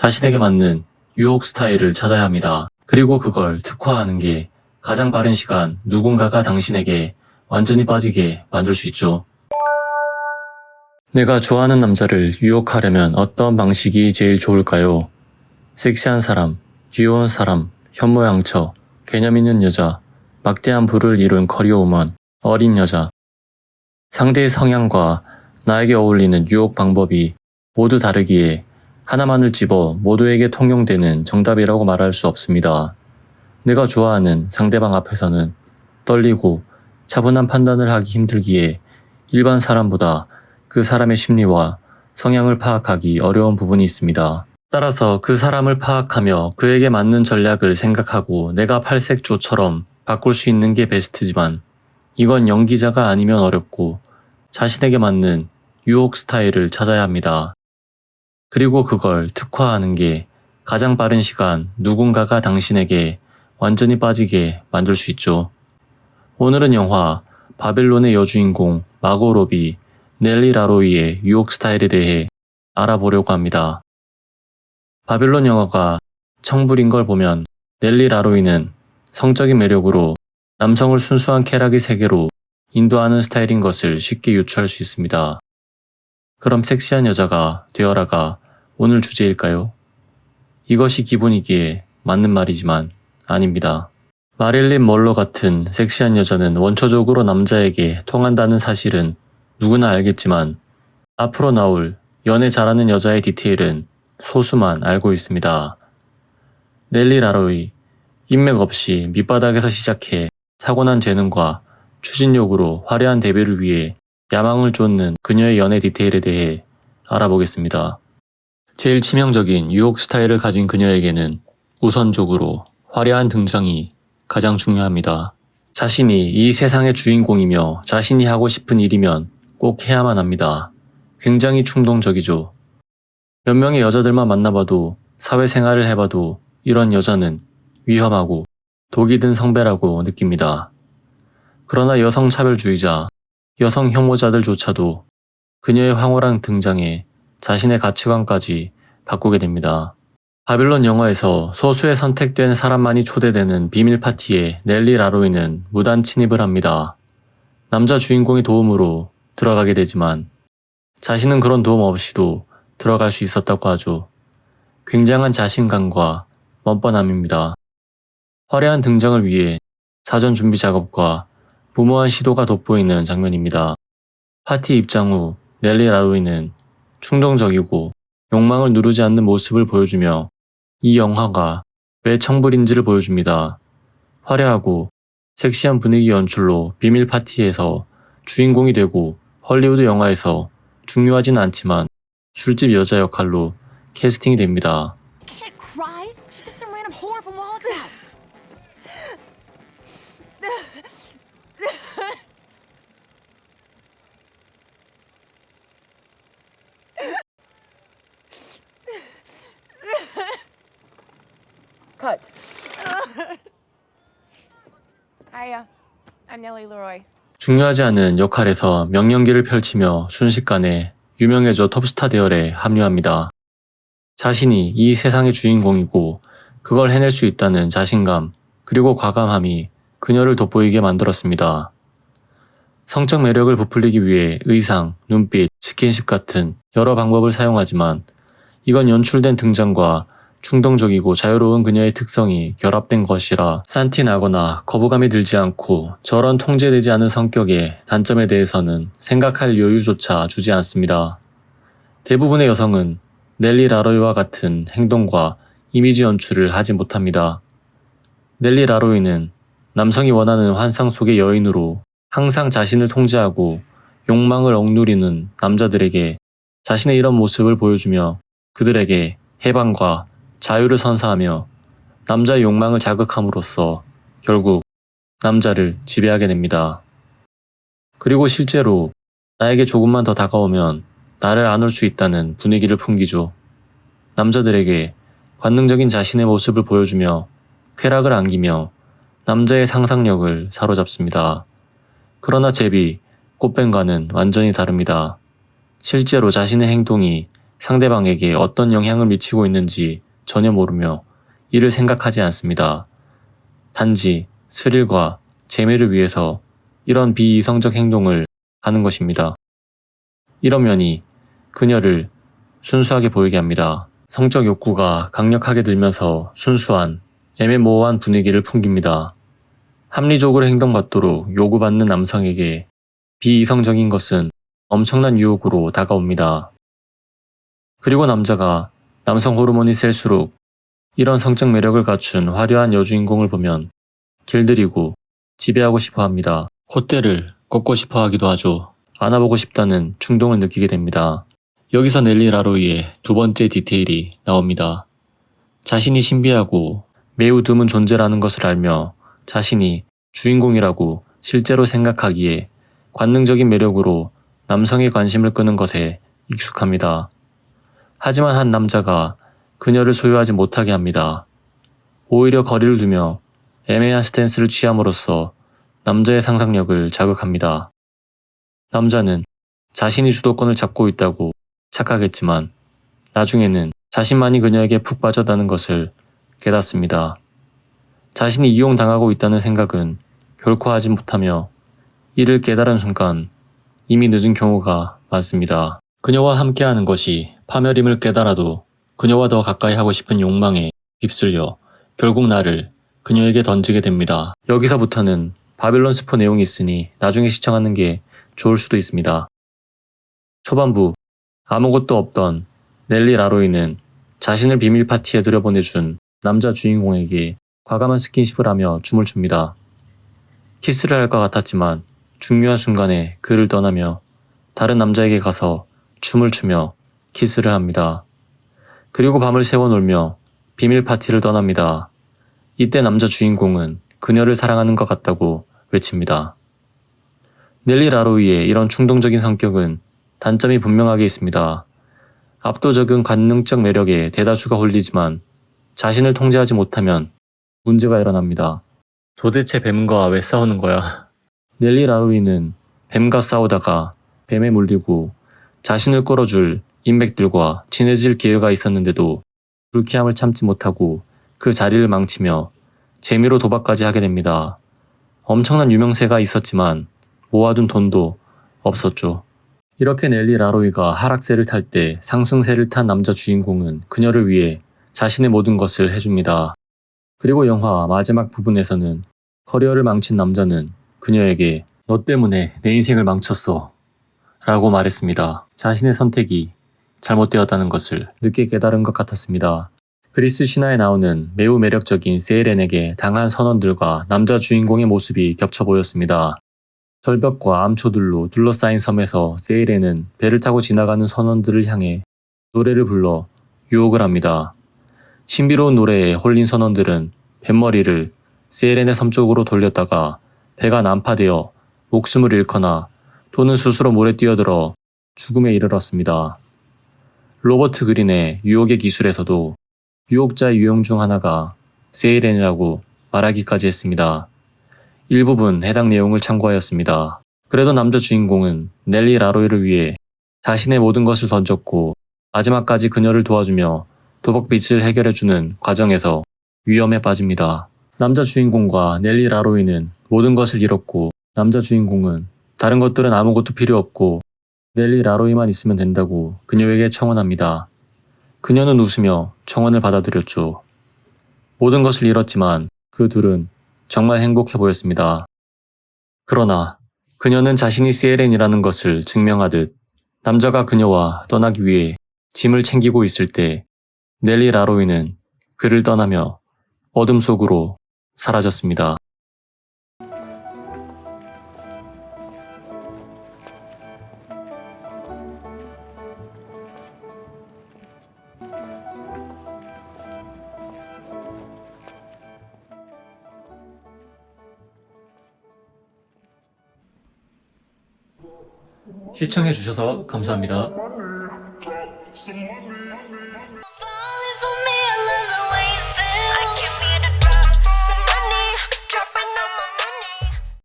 자신에게 맞는 유혹 스타일을 찾아야 합니다. 그리고 그걸 특화하는 게 가장 빠른 시간 누군가가 당신에게 완전히 빠지게 만들 수 있죠. 내가 좋아하는 남자를 유혹하려면 어떤 방식이 제일 좋을까요? 섹시한 사람, 귀여운 사람, 현모양처, 개념 있는 여자, 막대한 부를 이룬 커리어우먼, 어린 여자. 상대의 성향과 나에게 어울리는 유혹 방법이 모두 다르기에 하나만을 집어 모두에게 통용되는 정답이라고 말할 수 없습니다. 내가 좋아하는 상대방 앞에서는 떨리고 차분한 판단을 하기 힘들기에 일반 사람보다 그 사람의 심리와 성향을 파악하기 어려운 부분이 있습니다. 따라서 그 사람을 파악하며 그에게 맞는 전략을 생각하고 내가 팔색조처럼 바꿀 수 있는 게 베스트지만 이건 연기자가 아니면 어렵고 자신에게 맞는 유혹 스타일을 찾아야 합니다. 그리고 그걸 특화하는 게 가장 빠른 시간 누군가가 당신에게 완전히 빠지게 만들 수 있죠. 오늘은 영화 바빌론의 여주인공 마고 로비, 넬리 라로이의 유혹 스타일에 대해 알아보려고 합니다. 바빌론 영화가 청불인 걸 보면 넬리 라로이는 성적인 매력으로 남성을 순수한 쾌락의 세계로 인도하는 스타일인 것을 쉽게 유추할 수 있습니다. 그럼 섹시한 여자가 되어라가 오늘 주제일까요? 이것이 기본이기에 맞는 말이지만 아닙니다. 마릴린 멀로 같은 섹시한 여자는 원초적으로 남자에게 통한다는 사실은 누구나 알겠지만 앞으로 나올 연애 잘하는 여자의 디테일은 소수만 알고 있습니다. 넬리 라로이, 인맥 없이 밑바닥에서 시작해 타고난 재능과 추진력으로 화려한 데뷔를 위해 야망을 쫓는 그녀의 연애 디테일에 대해 알아보겠습니다. 제일 치명적인 유혹 스타일을 가진 그녀에게는 우선적으로 화려한 등장이 가장 중요합니다. 자신이 이 세상의 주인공이며 자신이 하고 싶은 일이면 꼭 해야만 합니다. 굉장히 충동적이죠. 몇 명의 여자들만 만나봐도 사회생활을 해봐도 이런 여자는 위험하고 독이 든 성배라고 느낍니다. 그러나 여성차별주의자, 여성 혐오자들조차도 그녀의 황홀한 등장에 자신의 가치관까지 바꾸게 됩니다. 바빌론 영화에서 소수의 선택된 사람만이 초대되는 비밀 파티에 넬리 라로이는 무단 침입을 합니다. 남자 주인공의 도움으로 들어가게 되지만 자신은 그런 도움 없이도 들어갈 수 있었다고 하죠. 굉장한 자신감과 뻔뻔함입니다. 화려한 등장을 위해 사전 준비 작업과 무모한 시도가 돋보이는 장면입니다. 파티 입장 후 넬리 라로이는 충동적이고 욕망을 누르지 않는 모습을 보여주며 이 영화가 왜 청불인지를 보여줍니다. 화려하고 섹시한 분위기 연출로 비밀 파티에서 주인공이 되고 헐리우드 영화에서 중요하진 않지만 술집 여자 역할로 캐스팅이 됩니다. 중요하지 않은 역할에서 명령기를 펼치며 순식간에 유명해져 톱스타 대열에 합류합니다. 자신이 이 세상의 주인공이고 그걸 해낼 수 있다는 자신감 그리고 과감함이 그녀를 돋보이게 만들었습니다. 성적 매력을 부풀리기 위해 의상, 눈빛, 스킨십 같은 여러 방법을 사용하지만 이건 연출된 등장과 충동적이고 자유로운 그녀의 특성이 결합된 것이라 산티 나거나 거부감이 들지 않고 저런 통제되지 않은 성격의 단점에 대해서는 생각할 여유조차 주지 않습니다. 대부분의 여성은 넬리 라로이와 같은 행동과 이미지 연출을 하지 못합니다. 넬리 라로이는 남성이 원하는 환상 속의 여인으로 항상 자신을 통제하고 욕망을 억누리는 남자들에게 자신의 이런 모습을 보여주며 그들에게 해방과 자유를 선사하며 남자의 욕망을 자극함으로써 결국 남자를 지배하게 됩니다. 그리고 실제로 나에게 조금만 더 다가오면 나를 안을 수 있다는 분위기를 풍기죠. 남자들에게 관능적인 자신의 모습을 보여주며 쾌락을 안기며 남자의 상상력을 사로잡습니다. 그러나 제비, 꽃뱀과는 완전히 다릅니다. 실제로 자신의 행동이 상대방에게 어떤 영향을 미치고 있는지 전혀 모르며 이를 생각하지 않습니다. 단지 스릴과 재미를 위해서 이런 비이성적 행동을 하는 것입니다. 이런 면이 그녀를 순수하게 보이게 합니다. 성적 욕구가 강력하게 들면서 순수한 애매모호한 분위기를 풍깁니다. 합리적으로 행동받도록 요구받는 남성에게 비이성적인 것은 엄청난 유혹으로 다가옵니다. 그리고 남자가 남성 호르몬이 셀수록 이런 성적 매력을 갖춘 화려한 여주인공을 보면 길들이고 지배하고 싶어 합니다. 콧대를 꺾고 싶어 하기도 하죠. 안아보고 싶다는 충동을 느끼게 됩니다. 여기서 넬리 라로이의 두 번째 디테일이 나옵니다. 자신이 신비하고 매우 드문 존재라는 것을 알며 자신이 주인공이라고 실제로 생각하기에 관능적인 매력으로 남성의 관심을 끄는 것에 익숙합니다. 하지만 한 남자가 그녀를 소유하지 못하게 합니다. 오히려 거리를 두며 애매한 스탠스를 취함으로써 남자의 상상력을 자극합니다. 남자는 자신이 주도권을 잡고 있다고 착각했지만 나중에는 자신만이 그녀에게 푹 빠졌다는 것을 깨닫습니다. 자신이 이용당하고 있다는 생각은 결코 하지 못하며 이를 깨달은 순간 이미 늦은 경우가 많습니다. 그녀와 함께하는 것이 파멸임을 깨달아도 그녀와 더 가까이 하고 싶은 욕망에 휩쓸려 결국 나를 그녀에게 던지게 됩니다. 여기서부터는 바빌론 스포 내용이 있으니 나중에 시청하는 게 좋을 수도 있습니다. 초반부 아무것도 없던 넬리 라로이는 자신을 비밀 파티에 들여보내준 남자 주인공에게 과감한 스킨십을 하며 춤을 춥니다. 키스를 할 것 같았지만 중요한 순간에 그를 떠나며 다른 남자에게 가서 춤을 추며 키스를 합니다. 그리고 밤을 새워 놀며 비밀 파티를 떠납니다. 이때 남자 주인공은 그녀를 사랑하는 것 같다고 외칩니다. 넬리 라로이의 이런 충동적인 성격은 단점이 분명하게 있습니다. 압도적인 관능적 매력에 대다수가 홀리지만 자신을 통제하지 못하면 문제가 일어납니다. 도대체 뱀과 왜 싸우는 거야? 넬리 라로이는 뱀과 싸우다가 뱀에 물리고 자신을 끌어줄 인맥들과 친해질 기회가 있었는데도 불쾌함을 참지 못하고 그 자리를 망치며 재미로 도박까지 하게 됩니다. 엄청난 유명세가 있었지만 모아둔 돈도 없었죠. 이렇게 넬리 라로이가 하락세를 탈 때 상승세를 탄 남자 주인공은 그녀를 위해 자신의 모든 것을 해줍니다. 그리고 영화 마지막 부분에서는 커리어를 망친 남자는 그녀에게 너 때문에 내 인생을 망쳤어. 라고 말했습니다. 자신의 선택이 잘못되었다는 것을 늦게 깨달은 것 같았습니다. 그리스 신화에 나오는 매우 매력적인 세일렌에게 당한 선원들과 남자 주인공의 모습이 겹쳐 보였습니다. 절벽과 암초들로 둘러싸인 섬에서 세일렌은 배를 타고 지나가는 선원들을 향해 노래를 불러 유혹을 합니다. 신비로운 노래에 홀린 선원들은 뱃머리를 세일렌의 섬 쪽으로 돌렸다가 배가 난파되어 목숨을 잃거나 또는 스스로 물에 뛰어들어 죽음에 이르렀습니다. 로버트 그린의 유혹의 기술에서도 유혹자의 유형 중 하나가 세이렌이라고 말하기까지 했습니다. 일부분 해당 내용을 참고하였습니다. 그래도 남자 주인공은 넬리 라로이를 위해 자신의 모든 것을 던졌고 마지막까지 그녀를 도와주며 도박빚을 해결해주는 과정에서 위험에 빠집니다. 남자 주인공과 넬리 라로이는 모든 것을 잃었고 남자 주인공은 다른 것들은 아무것도 필요 없고 넬리 라로이만 있으면 된다고 그녀에게 청혼합니다. 그녀는 웃으며 청혼을 받아들였죠. 모든 것을 잃었지만 그 둘은 정말 행복해 보였습니다. 그러나 그녀는 자신이 CLN이라는 것을 증명하듯 남자가 그녀와 떠나기 위해 짐을 챙기고 있을 때 넬리 라로이는 그를 떠나며 어둠 속으로 사라졌습니다. 시청해주셔서 감사합니다.